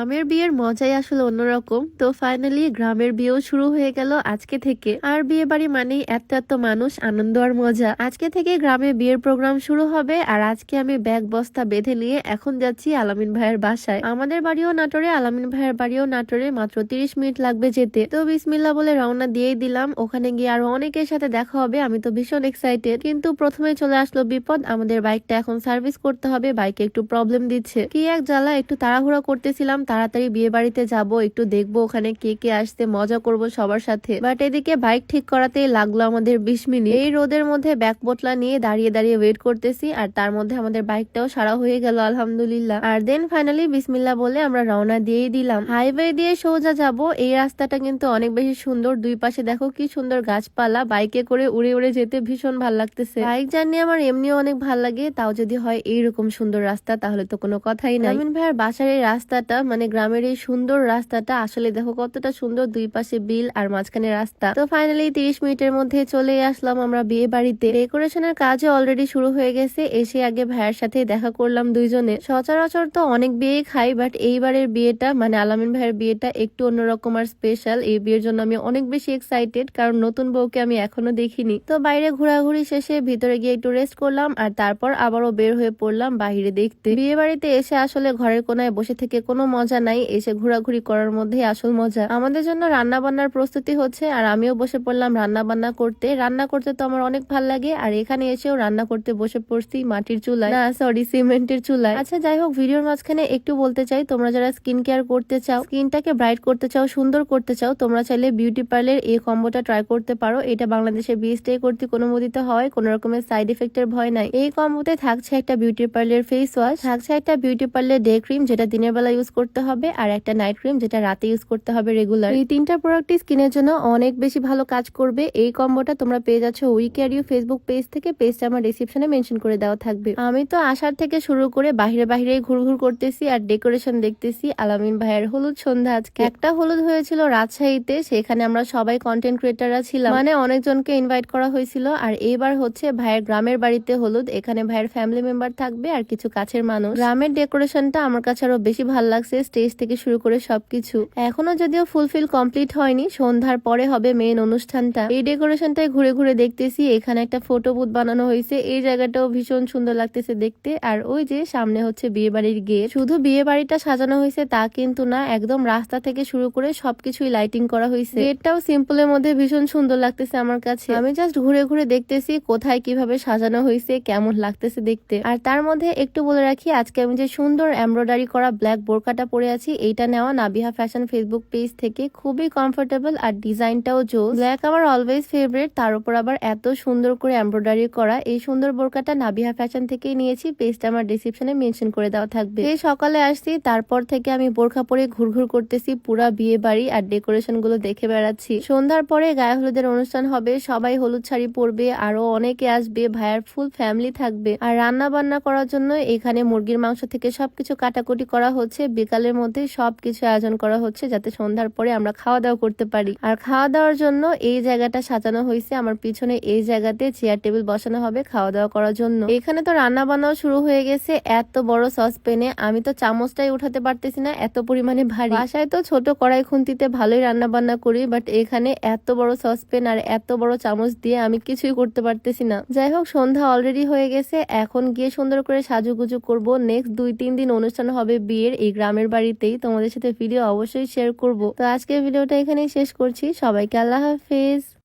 গ্রামের বিয়ের মজাই আসলে অন্যরকম। তো ফাইনালি গ্রামের বিয়েও শুরু হয়ে গেল আজকে থেকে। আর বিয়ে বাড়ি মানেই এত এত মানুষ, আনন্দ আর মজা। আজকে থেকে গ্রামে বিয়ের প্রোগ্রাম শুরু হবে আর আজকে আমি ব্যাগ, বস্তা বেঁধে নিয়ে এখন যাচ্ছি আলামিন ভাইয়ের বাসায়। আমাদের বাড়িও নাটোরে, আলামিন ভাইয়ের বাড়িও নাটোরে, মাত্র তিরিশ মিনিট লাগবে যেতে। তো বিসমিল্লা বলে রওনা দিয়েই দিলাম। ওখানে গিয়ে আরও অনেকের সাথে দেখা হবে, আমি তো ভীষণ এক্সাইটেড কিন্তু প্রথমে চলে আসলো বিপদ, আমাদের বাইকটা এখন সার্ভিস করতে হবে বাইকে একটু প্রবলেম দিচ্ছে। কি এক জ্বালা একটু তাড়াহুড়া করতেছিলাম তাড়াতাড়ি বিয়ে বাড়িতে যাব, একটু দেখব ওখানে কে কে আসতে মজা করব সবার সাথে। বাট এদিকে বাইক ঠিক করাতেই লাগল আমাদের বিশ মিনিট। এই রোদের মধ্যে ব্যাক পোটলা নিয়ে দাঁড়িয়ে দাঁড়িয়ে ওয়েট করতেছি, আর তার মধ্যে আমাদের বাইকটাও সারা হয়ে গেল, আলহামদুলিল্লাহ। আর দেন ফাইনালি বিসমিল্লা বলে আমরা রওনা দিয়েই দিলাম। হাইওয়ে দিয়ে সোজা যাব, এই রাস্তাটা কিন্তু অনেক বেশি সুন্দর। দুই পাশে দেখো কি সুন্দর গাছপালা বাইকে করে উড়ে উড়ে যেতে ভীষণ ভালো লাগতেছে। বাইক জার্নি আমার এমনিও অনেক ভালো লাগে, তাও যদি হয় এইরকম সুন্দর রাস্তা, তাহলে তো কোনো কথাই আমিন ভাইয়ের বাসার এই রাস্তাটা মানে গ্রামের এই সুন্দর রাস্তাটা, আসলে দেখো কতটা সুন্দর দুই পাশে বিল আর মাঝখানে রাস্তা। তো ফাইনালি তিরিশ মিনিটের মধ্যে চলে আসলাম আমরা বিয়ে বাড়িতে। ডেকোরেশনের কাজও অলরেডি শুরু হয়ে গেছে, এসে আগে ভাইয়ের সাথে দেখা করলাম দুইজনে। সচরাচর তো অনেক বিয়ে খাই বাট এইবারের বিয়েটা মানে আলামিন ভাইয়ের বিয়েটা একটু অন্যরকম আর স্পেশাল এই বিয়ের জন্য আমি অনেক বেশি এক্সাইটেড কারণ নতুন বউকে আমি এখনও দেখিনি। তো বাইরে ঘোরাঘুরি শেষে ভিতরে গিয়ে একটু রেস্ট করলাম, আর তারপর আবারও বের হয়ে পড়লাম বাইরে দেখতে। বিয়ে বাড়িতে এসে আসলে ঘরের কোনায় বসে থেকে কোনো মজা নাই, এসে ঘোরাঘুরি করার মধ্যেই আসল মজা। আমাদের জন্য রান্না বান্নার প্রস্তুতি হচ্ছে, আর আমিও বসে পড়লাম রান্না বান্না করতে। রান্না করতে তো আমার অনেক ভালো লাগে, আর এখানে এসেও রান্না করতে বসে পড়ছি মাটির চুলায়। না সরি সিমেন্টের চুলায়। আচ্ছা যাই হোক, ভিডিওর মাঝখানে একটু বলতে চাই, তোমরা যারা স্কিন কেয়ার করতে চাও, স্কিনটাকে ব্রাইট করতে চাও, সুন্দর করতে চাও, তোমরা চাইলে বিউটি পার্লার এই কম্বোটা ট্রাই করতে পারো। এটা বাংলাদেশে বিএসটি কর্তৃক অনুমোদিত হয়, কোন রকমের সাইড এফেক্টের ভয় নাই। এই কম্বোতে থাকছে একটা বিউটি পার্লার ফেস ওয়াশ থাকছে একটা বিউটি পার্লার ডে ক্রিম যেটা দিনের বেলা ইউজ করতে হবে আর একটা নাইট ক্রিম যেটা রাতে ইউজ করতে হবে রেগুলার এই তিনটা প্রোডাক্টই স্কিনের জন্য অনেক বেশি ভালো কাজ করবে। এই কম্বোটা তোমরা পেয়ে যাচ্ছ we care you Facebook page থেকে। পেজটা আমার ডিসক্রিপশনে মেনশন করে দেওয়া থাকবে। আমি তো আসার থেকে শুরু করে বাহিরে বাহিরে ঘুরঘুর করতেছি আর ডেকোরেশন দেখতেছি। আলামিন ভাইয়ের হলুদ সন্ধ্যা আজকে। একটা হলুদ হয়েছিল রাজশাহীতে, সেখানে আমরা সবাই কন্টেন্ট ক্রিয়েটাররা ছিলাম। মানে অনেকজনকে ইনভাইট করা হয়েছিল। আর এইবার হচ্ছে ভাইয়ের গ্রামের বাড়িতে হলুদ। এখানে ভাইয়ের ফ্যামিলি মেম্বার থাকবে আর কিছু কাছের মানুষ। গ্রামের ডেকোরেশনটা আমার কাছে আরও বেশি ভালো লাগছে। স্টেজ থেকে শুরু করে সবকিছু। এখনও যদিও ফুলফিল কমপ্লিট হয়নি, সন্ধ্যার পরে হবে মেন অনুষ্ঠানটা। এই ডেকোরেশনটাই ঘুরে ঘুরে দেখতেছি, এখানে একটা ফটো বুথ বানানো হয়েছে। এই জায়গাটাও ভীষণ সুন্দর লাগতেছে দেখতে। আর ওই যে সামনে হচ্ছে বিয়ে বাড়ির গেট। শুধু বিয়ে বাড়িটা সাজানো হয়েছে তা কিন্তু না, একদম রাস্তা থেকে শুরু করে সবকিছুই লাইটিং করা হয়েছে। গেটটাও সিম্পলের মধ্যে ভীষণ সুন্দর লাগতেছে আমার কাছে। আমি জাস্ট ঘুরে ঘুরে দেখতেছি কোথায় কীভাবে সাজানো হয়েছে, কেমন লাগতেছে দেখতে। আর তার মধ্যে একটু বলে রাখি, আজকে আমি যে সুন্দর এমব্রয়ডারি করা ব্ল্যাক বোরকাটা পরে আছি, এইটা নেওয়া নাবিহা ফ্যাশন ফেসবুক পেজ থেকে খুবই কমফোর্টেবল আর ডিজাইনটাও জোস। ব্ল্যাক আমার অলওয়েজ ফেভারিট তার উপর আবার এত সুন্দর করে এমব্রয়ডারি করা, এই সুন্দর বোরকাটা নাবিহা ফ্যাশন থেকেই নিয়েছি পেজটা আমার ডিসক্রিপশনে মেনশন করে দেওয়া থাকবে। এই সকালে আসছি, তারপর থেকে আমি বোরখা পরে ঘুরঘুর করতেছি, পুরা বিয়ে বাড়ি আর ডেকোরেশনগুলো দেখে বেড়াচ্ছি। সন্ধ্যার পরে গায়ে হলুদের অনুষ্ঠান হবে, সবাই হলুদ শাড়ি পরবে, আরও অনেকে আসবে, ভাইয়ার ফুল ফ্যামিলি থাকবে। আর রান্না বান্না করার জন্য এখানে মুরগির মাংস থেকে সবকিছু কাটাকুটি করা হচ্ছে বিকালের মধ্যে সবকিছু আয়োজন করা হচ্ছে যাতে সন্ধ্যার পরে আমরা খাওয়া দাওয়া করতে পারি। আর খাওয়া দাওয়ার জন্য এই জায়গাটা সাজানো হয়েছে। আমার পিছনে এই জায়গাতে চেয়ার টেবিল বসানো হবে খাওয়া দাওয়া করার জন্য। এখানে তো রান্না বান্নাও শুরু হয়ে গেছে। এত বড় সসপেনে আমি তো চামচটাই উঠাতে পারতেছি না, এত পরিমাণে ভারী। বাসায় তো ছোট কড়াই খুন্তিতে ভালোই রান্না বান্না করি বাট এখানে এত বড় সসপেন আর এত বড় চামচ দিয়ে আমি কিছুই করতে পারতেছি না। যাই হোক, সন্ধ্যা অলরেডি হয়ে গেছে। এখন গিয়ে সুন্দর করে সাজুগুজু করব। নেক্সট দুই তিন দিন অনুষ্ঠান হবে বিয়ের। এই গ্রামের বাড়িতেই তোমাদের সাথে ভিডিও অবশ্যই শেয়ার করব। তো আজকের ভিডিওটা এখানেই শেষ করছি। সবাইকে আল্লাহ হাফেজ।